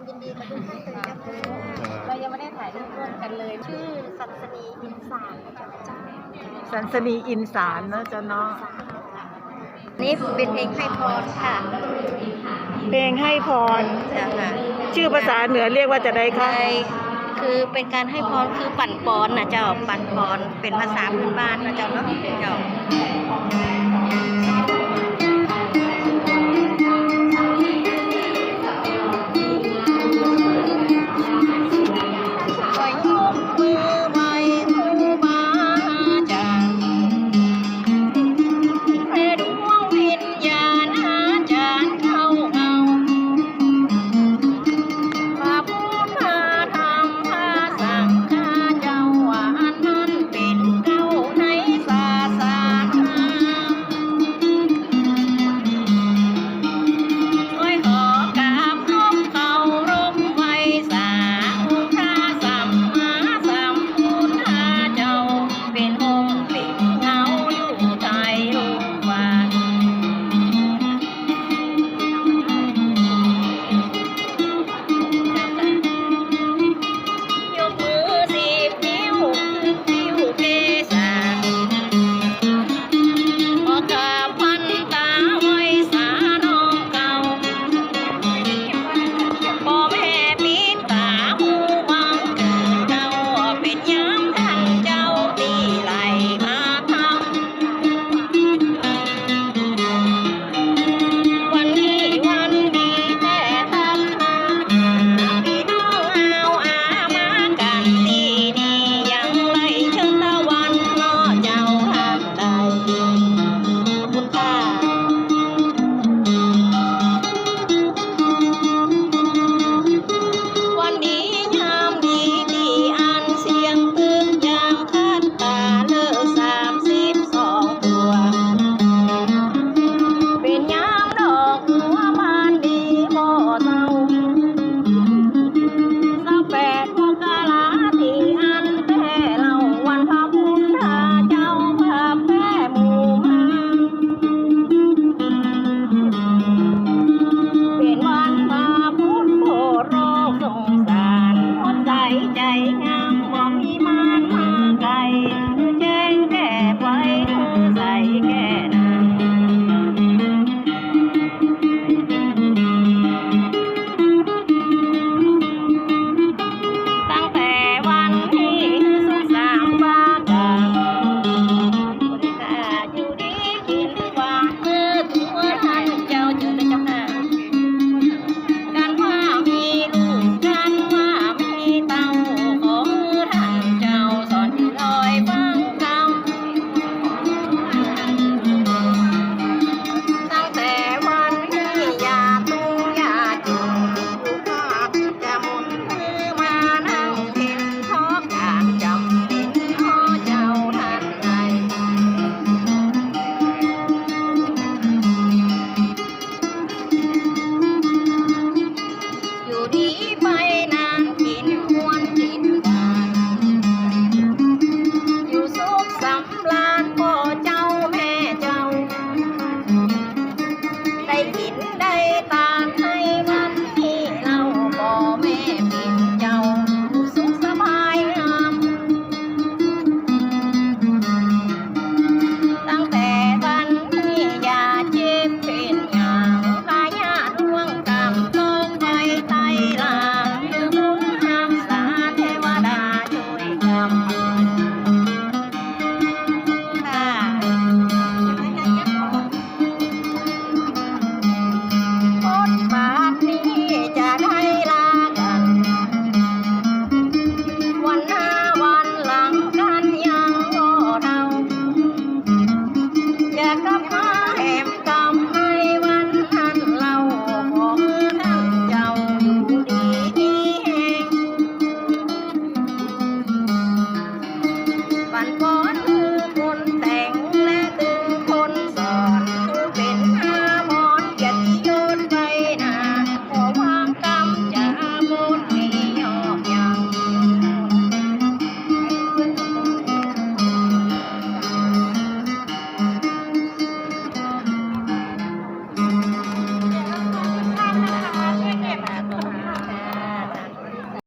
ความยินดีกับทุกท่านเลยนะคะเรายังไม่ได้ถ่ายรูปร่วมกันเลย ชื่อสันสนีอินสารจ้าจ้สันสนีอินสารนะเจ้าเนาะนี่เป็นเพลงให้พรค่ะเพลงให้พรจ้ค่ะชื่อภาษาเหนือเรียกว่าจะได้ค่ะคือเป็นการให้พรคือปั่นปอนนะเจ้าปั่นปอนเป็นภาษาพื้นบ้านนะเจ้าเนาะเจ้า